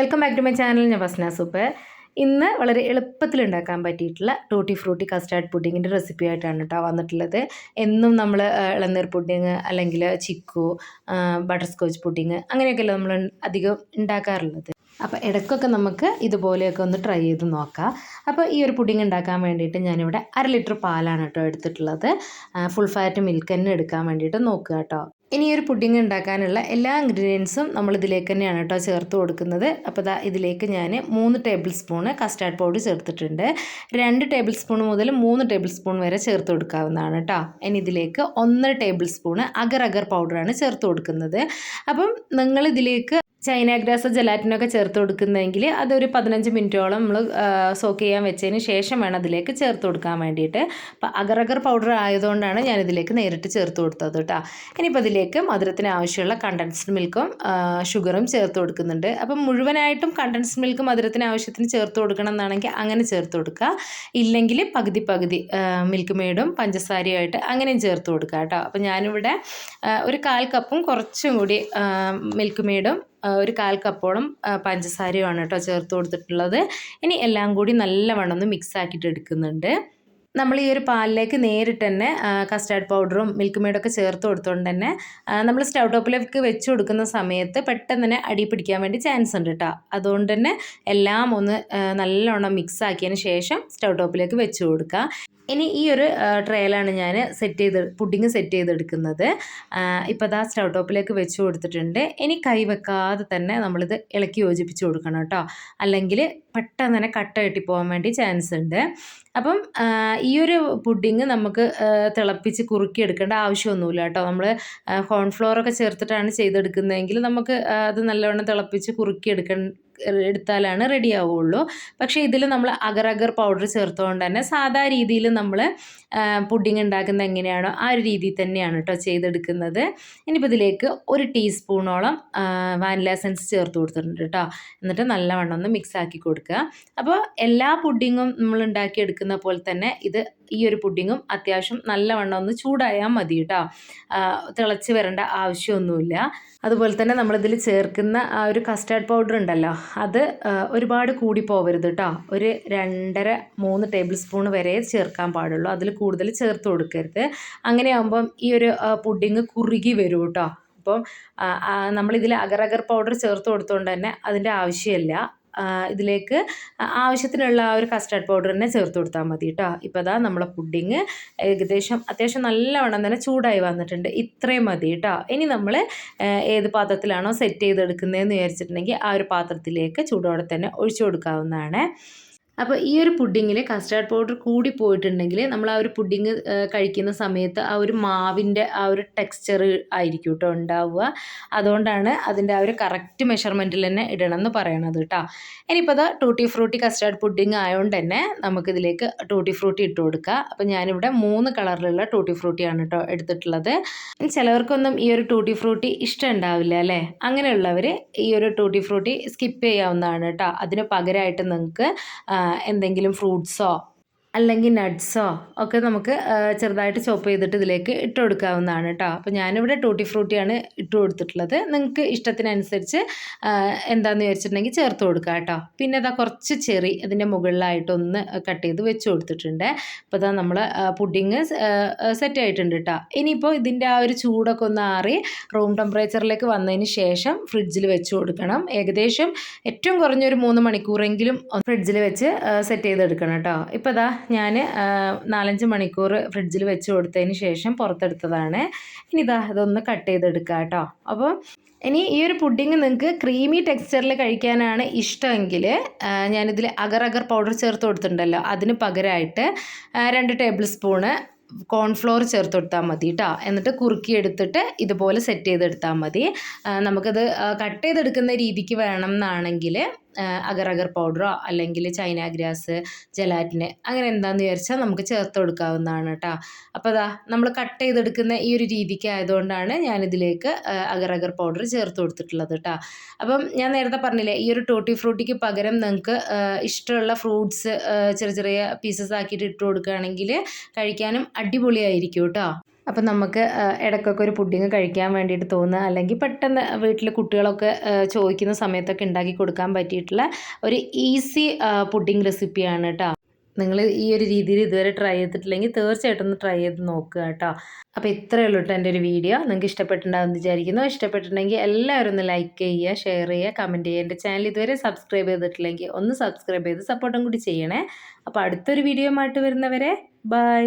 Welcome back to my channel ഞാൻ Vasna soup ഇന്ന് വളരെ എളുപ്പത്തിൽ ഉണ്ടാക്കാൻ പറ്റിയിട്ടുള്ള ടൂട്ടി ഫ്രൂട്ടി കസ്റ്റാർഡ് പുഡിങ്ങിന്റെ റെസിപ്പി ആയിട്ടാണ് കേട്ടോ വന്നിട്ടുള്ളത്. എന്നും നമ്മൾ ഇളനീർ പുഡിങ് അല്ലെങ്കിൽ ചിക്കു ബട്ടർ സ്കോച്ച് പുഡിങ് അങ്ങനെയൊക്കെയല്ലേ നമ്മൾ അധികം ഉണ്ടാക്കാറുള്ളത്. അപ്പോൾ ഇടയ്ക്കൊക്കെ നമുക്ക് ഇതുപോലെയൊക്കെ ഒന്ന് ട്രൈ ചെയ്ത് നോക്കാം. അപ്പോൾ ഈ ഒരു പുഡിങ് ഉണ്ടാക്കാൻ വേണ്ടിയിട്ട് ഞാനിവിടെ അര ലിറ്റർ പാലാണ് കേട്ടോ എടുത്തിട്ടുള്ളത്. ഫുൾ ഫാറ്റ് മിൽക്ക് തന്നെ എടുക്കാൻ വേണ്ടിയിട്ട് നോക്കുക കേട്ടോ ഇനി ഒരു പുഡിംഗ് ഉണ്ടാക്കാനുള്ള എല്ലാ ഇൻഗ്രീഡിയൻസും നമ്മൾ ഇതിലേക്ക് തന്നെയാണ് കേട്ടോ ചേർത്ത് കൊടുക്കുന്നത്. അപ്പോൾ ദാ ഇതിലേക്ക് ഞാൻ മൂന്ന് ടേബിൾ സ്പൂണ് കസ്റ്റാർഡ് പൗഡർ ചേർത്തിട്ടുണ്ട്. രണ്ട് ടേബിൾ സ്പൂൺ മുതൽ മൂന്ന് ടേബിൾ സ്പൂൺ വരെ ചേർത്ത് കൊടുക്കാവുന്നതാണ് കേട്ടോ. ഇനി ഇതിലേക്ക് ഒന്നര ടേബിൾ സ്പൂണ് അഗർ അഗർ പൗഡറാണ് ചേർത്ത് കൊടുക്കുന്നത്. അപ്പം നിങ്ങൾ ഇതിലേക്ക് ചൈന ഗ്രാസ് ജലാറ്റിനൊക്കെ ചേർത്ത് കൊടുക്കുന്നതെങ്കിൽ അതൊരു പതിനഞ്ച് മിനിറ്റോളം നമ്മൾ സോക്ക് ചെയ്യാൻ വെച്ചതിന് ശേഷം വേണം അതിലേക്ക് ചേർത്ത് കൊടുക്കാൻ വേണ്ടിയിട്ട്. അപ്പോൾ അഗറഗർ പൗഡർ ആയതുകൊണ്ടാണ് ഞാൻ ഇതിലേക്ക് നേരിട്ട് ചേർത്ത് കൊടുത്തത് കേട്ടോ. ഇനിയിപ്പോൾ ഇതിലേക്ക് മധുരത്തിന് ആവശ്യമുള്ള കണ്ടൻസ്ഡ് മിൽക്കും ഷുഗറും ചേർത്ത് കൊടുക്കുന്നുണ്ട്. അപ്പം മുഴുവനായിട്ടും കണ്ടൻസ്ഡ് മിൽക്ക് മധുരത്തിന് ആവശ്യത്തിന് ചേർത്ത് കൊടുക്കണം എന്നാണെങ്കിൽ അങ്ങനെ ചേർത്ത് കൊടുക്കുക. ഇല്ലെങ്കിൽ പകുതി പകുതി മിൽക്ക് മെയ്ഡും പഞ്ചസാരയുമായിട്ട് അങ്ങനെയും ചേർത്ത് കൊടുക്കുക കേട്ടോ. അപ്പോൾ ഞാനിവിടെ ഒരു കാൽ കപ്പും കുറച്ചും കൂടി മിൽക്ക് മെയ്ഡും ഒരു കാൽ കപ്പോളം പഞ്ചസാരയുമാണ് കേട്ടോ ചേർത്ത് കൊടുത്തിട്ടുള്ളത്. ഇനി എല്ലാം കൂടി നല്ലവണ്ണം ഒന്ന് മിക്സ് ആക്കിയിട്ട് എടുക്കുന്നുണ്ട്. നമ്മൾ ഈ ഒരു പാലിലേക്ക് നേരിട്ട് തന്നെ കസ്റ്റാർഡ് പൗഡറും മിൽക്ക് മെയ്ഡൊക്കെ ചേർത്ത് കൊടുത്തുകൊണ്ട് തന്നെ നമ്മൾ സ്റ്റൗ ടോപ്പിലേക്ക് വെച്ച് കൊടുക്കുന്ന സമയത്ത് പെട്ടെന്ന് തന്നെ അടി പിടിക്കാൻ വേണ്ടി ചാൻസ് ഉണ്ട് കേട്ടോ അതുകൊണ്ട് തന്നെ എല്ലാം ഒന്ന് നല്ലോണം മിക്സ് ആക്കിയതിന് ശേഷം സ്റ്റൗ ടോപ്പിലേക്ക് വെച്ച് കൊടുക്കുക. ഇനി ഈ ഒരു ട്രേയിലാണ് ഞാൻ സെറ്റ് ചെയ്ത് പുഡിങ് സെറ്റ് ചെയ്തെടുക്കുന്നത്. ഇപ്പോൾ അതാ സ്റ്റൗ ടോപ്പിലേക്ക് വെച്ച് കൊടുത്തിട്ടുണ്ട്. ഇനി കൈ വെക്കാതെ തന്നെ നമ്മളിത് ഇളക്കി യോജിപ്പിച്ച് കൊടുക്കണം കേട്ടോ. അല്ലെങ്കിൽ പെട്ടെന്ന് തന്നെ കട്ട കെട്ടി പോകാൻ വേണ്ടി ചാൻസ് ഉണ്ട്. അപ്പം ഈ ഒരു പുഡിങ് നമുക്ക് തിളപ്പിച്ച് കുറുക്കി എടുക്കേണ്ട ആവശ്യമൊന്നുമില്ല കേട്ടോ. നമ്മൾ കോൺഫ്ലോറൊക്കെ ചേർത്തിട്ടാണ് ചെയ്തെടുക്കുന്നതെങ്കിൽ നമുക്ക് അത് നല്ലവണ്ണം തിളപ്പിച്ച് കുറുക്കി എടുക്ക എടുത്താലാണ് റെഡി ആവുള്ളൂ പക്ഷേ ഇതിൽ നമ്മൾ അഗർ അഗർ പൗഡർ ചേർത്തുകൊണ്ട് തന്നെ സാധാ രീതിയിൽ നമ്മൾ പുഡിംഗ് ഉണ്ടാക്കുന്നത് എങ്ങനെയാണോ ആ ഒരു രീതിയിൽ തന്നെയാണ് കേട്ടോ ചെയ്തെടുക്കുന്നത്. ഇനിയിപ്പോൾ ഇതിലേക്ക് ഒരു ടീസ്പൂണോളം വാനില എസൻസ് ചേർത്ത് കൊടുത്തിട്ടുണ്ട് കേട്ടോ എന്നിട്ട് നല്ലവണ്ണം ഒന്ന് മിക്സ് ആക്കി കൊടുക്കുക. അപ്പോൾ എല്ലാ പുഡിങ്ങും നമ്മൾ ഉണ്ടാക്കിയെടുക്കുന്ന പോലെ തന്നെ ഇത് ഈ ഒരു പുഡിങ്ങും അത്യാവശ്യം നല്ലവണ്ണം ഒന്ന് ചൂടായാൽ മതി കേട്ടോ തിളച്ച് വരേണ്ട ആവശ്യമൊന്നുമില്ല. അതുപോലെ തന്നെ നമ്മളിതിൽ ചേർക്കുന്ന ആ ഒരു കസ്റ്റാർഡ് പൗഡർ ഉണ്ടല്ലോ അത് ഒരുപാട് കൂടി പോവരുത് കേട്ടോ ഒരു രണ്ടര മൂന്ന് ടേബിൾ സ്പൂൺ വരെ ചേർക്കാൻ പാടുള്ളൂ. അതിൽ കൂടുതൽ ചേർത്ത് കൊടുക്കരുത്. അങ്ങനെയാകുമ്പം ഈ ഒരു പുഡിങ് കുറുകി വരും കേട്ടോ അപ്പം നമ്മളിതിൽ അഗർ അഗർ പൗഡർ ചേർത്ത് കൊടുത്തുകൊണ്ട് തന്നെ അതിന്റെ ആവശ്യമില്ല. ഇതിലേക്ക് ആവശ്യത്തിനുള്ള ആ ഒരു കസ്റ്റാർഡ് പൗഡർ തന്നെ ചേർത്ത് കൊടുത്താൽ മതി കേട്ടോ ഇപ്പോൾ അതാ നമ്മളെ പുഡിങ് ഏകദേശം അത്യാവശ്യം നല്ലവണ്ണം തന്നെ ചൂടായി വന്നിട്ടുണ്ട്. ഇത്രയും മതി കേട്ടോ ഇനി നമ്മൾ ഏത് പാത്രത്തിലാണോ സെറ്റ് ചെയ്തെടുക്കുന്നതെന്ന് വിചാരിച്ചിട്ടുണ്ടെങ്കിൽ ആ ഒരു പാത്രത്തിലേക്ക് ചൂടോടെ തന്നെ ഒഴിച്ചു കൊടുക്കാവുന്നതാണ്. അപ്പോൾ ഈ ഒരു പുഡിങ്ങിൽ കസ്റ്റാർഡ് പൗഡർ കൂടി പോയിട്ടുണ്ടെങ്കിൽ നമ്മൾ ആ ഒരു പുഡിങ് കഴിക്കുന്ന സമയത്ത് ആ ഒരു മാവിന്റെ ആ ഒരു ടെക്സ്ചർ ആയിരിക്കും കേട്ടോ ഉണ്ടാവുക. അതുകൊണ്ടാണ് അതിന്റെ ആ ഒരു കറക്റ്റ് മെഷർമെന്റിൽ തന്നെ ഇടണം എന്ന് പറയണത് കേട്ടോ ഇനിയിപ്പോൾ അത് ടൂട്ടി ഫ്രൂട്ടി കസ്റ്റാർഡ് പുഡിങ് ആയതുകൊണ്ട് തന്നെ നമുക്കിതിലേക്ക് ടൂട്ടി ഫ്രൂട്ടി ഇട്ട് കൊടുക്കുക അപ്പോൾ ഞാനിവിടെ മൂന്ന് കളറിലുള്ള ടൂട്ടി ഫ്രൂട്ടിയാണ് കേട്ടോ എടുത്തിട്ടുള്ളത്. ചിലവർക്കൊന്നും ഈ ഒരു ടൂട്ടി ഫ്രൂട്ടി ഇഷ്ടം ഉണ്ടാവില്ല അല്ലേ? അങ്ങനെയുള്ളവർ ഈ ഒരു ടൂട്ടി ഫ്രൂട്ടി സ്കിപ്പ് ചെയ്യാവുന്നതാണ് കേട്ടോ അതിന് പകരമായിട്ട് നിങ്ങൾക്ക് എന്തെങ്കിലും ഫ്രൂട്ട്സോ അല്ലെങ്കിൽ നട്ട്സോ ഒക്കെ നമുക്ക് ചെറുതായിട്ട് ചോപ്പ് ചെയ്തിട്ട് ഇതിലേക്ക് ഇട്ട് കൊടുക്കാവുന്നതാണ് കേട്ടോ അപ്പോൾ ഞാനിവിടെ ടൂട്ടി ഫ്രൂട്ടിയാണ് ഇട്ട് കൊടുത്തിട്ടുള്ളത്. നിങ്ങൾക്ക് ഇഷ്ടത്തിനനുസരിച്ച് എന്താണെന്ന് വിചാരിച്ചിട്ടുണ്ടെങ്കിൽ ചേർത്ത് കൊടുക്കുക കേട്ടോ പിന്നെ അതാ കുറച്ച് ചെറി അതിന്റെ മുകളിലായിട്ടൊന്ന് കട്ട് ചെയ്ത് വെച്ച് കൊടുത്തിട്ടുണ്ട്. അപ്പോൾ അതാ നമ്മൾ പുഡിങ് സെറ്റ് ആയിട്ടുണ്ട് കേട്ടോ ഇനിയിപ്പോൾ ഇതിന്റെ ആ ഒരു ചൂടൊക്കെ ഒന്ന് ആറി റൂം ടെമ്പറേച്ചറിലേക്ക് വന്നതിന് ശേഷം ഫ്രിഡ്ജിൽ വെച്ച് കൊടുക്കണം. ഏകദേശം ഏറ്റവും കുറഞ്ഞൊരു മൂന്ന് മണിക്കൂറെങ്കിലും ഫ്രിഡ്ജിൽ വെച്ച് സെറ്റ് ചെയ്തെടുക്കണം കേട്ടോ ഇപ്പോൾ അതാ ഞാൻ നാലഞ്ച് മണിക്കൂർ ഫ്രിഡ്ജിൽ വെച്ച് കൊടുത്തതിന് ശേഷം പുറത്തെടുത്തതാണ്. ഇനി ഇതാ ഇതൊന്ന് കട്ട് ചെയ്തെടുക്കുക കേട്ടോ അപ്പോൾ ഇനി ഈ ഒരു പുഡിങ് നിങ്ങൾക്ക് ക്രീമി ടെക്സ്ചറിൽ കഴിക്കാനാണ് ഇഷ്ടമെങ്കിൽ ഞാനിതിൽ അഗർ അഗർ പൗഡർ ചേർത്ത് കൊടുത്തിട്ടുണ്ടല്ലോ അതിന് പകരമായിട്ട് രണ്ട് ടേബിൾ സ്പൂണ് കോൺഫ്ലോർ ചേർത്ത് കൊടുത്താൽ മതി കേട്ടോ എന്നിട്ട് കുറുക്കി എടുത്തിട്ട് ഇതുപോലെ സെറ്റ് ചെയ്തെടുത്താൽ മതി. നമുക്കത് കട്ട് ചെയ്തെടുക്കുന്ന രീതിക്ക് വേണം എന്നാണെങ്കിൽ അഗർ അഗർ പൗഡറോ അല്ലെങ്കിൽ ചൈന ഗ്രാസ് ജലാറ്റിന് അങ്ങനെ എന്താണെന്ന് വിചാരിച്ചാൽ നമുക്ക് ചേർത്ത് കൊടുക്കാവുന്നതാണ് കേട്ടോ അപ്പോൾ അതാ നമ്മൾ കട്ട് ചെയ്തെടുക്കുന്ന ഈ ഒരു രീതിക്ക് ആയതുകൊണ്ടാണ് ഞാനിതിലേക്ക് അഗർ അഗർ പൗഡർ ചേർത്ത് കൊടുത്തിട്ടുള്ളത് കേട്ടോ അപ്പം ഞാൻ നേരത്തെ പറഞ്ഞില്ലേ ഈ ഒരു ടോട്ടി ഫ്രൂട്ടിക്ക് പകരം നിങ്ങൾക്ക് ഇഷ്ടമുള്ള ഫ്രൂട്ട്സ് ചെറിയ ചെറിയ പീസസ് ആക്കിയിട്ട് ഇട്ട് കൊടുക്കുകയാണെങ്കിൽ കഴിക്കാനും അടിപൊളിയായിരിക്കും കേട്ടോ അപ്പം നമുക്ക് ഇടയ്ക്കൊക്കെ ഒരു പുഡിങ് കഴിക്കാൻ വേണ്ടിയിട്ട് തോന്നുക. അല്ലെങ്കിൽ പെട്ടെന്ന് വീട്ടിൽ കുട്ടികളൊക്കെ ചോദിക്കുന്ന സമയത്തൊക്കെ ഉണ്ടാക്കി കൊടുക്കാൻ പറ്റിയിട്ടുള്ള ഒരു ഈസി പുഡിങ് റെസിപ്പിയാണ് കേട്ടോ. നിങ്ങൾ ഈ ഒരു രീതിയിൽ ഇതുവരെ ട്രൈ ചെയ്തിട്ടില്ലെങ്കിൽ തീർച്ചയായിട്ടും ഒന്ന് ട്രൈ ചെയ്ത് നോക്കുക കേട്ടോ. അപ്പോൾ ഇത്രയേ ഉള്ളൂ കേട്ടോ എന്റെ ഒരു വീഡിയോ. നിങ്ങൾക്ക് ഇഷ്ടപ്പെട്ടിട്ടുണ്ടാകുമെന്ന് വിചാരിക്കുന്നു. ഇഷ്ടപ്പെട്ടിട്ടുണ്ടെങ്കിൽ എല്ലാവരും ഒന്ന് ലൈക്ക് ചെയ്യുക ഷെയർ ചെയ്യുക കമന്റ് ചെയ്യുക. എന്റെ ചാനൽ ഇതുവരെ സബ്സ്ക്രൈബ് ചെയ്തിട്ടില്ലെങ്കിൽ ഒന്ന് സബ്സ്ക്രൈബ് ചെയ്ത് സപ്പോർട്ടും കൂടി ചെയ്യണേ. അപ്പോൾ അടുത്തൊരു വീഡിയോ ആയിട്ട് വരുന്നവരെ ബൈ.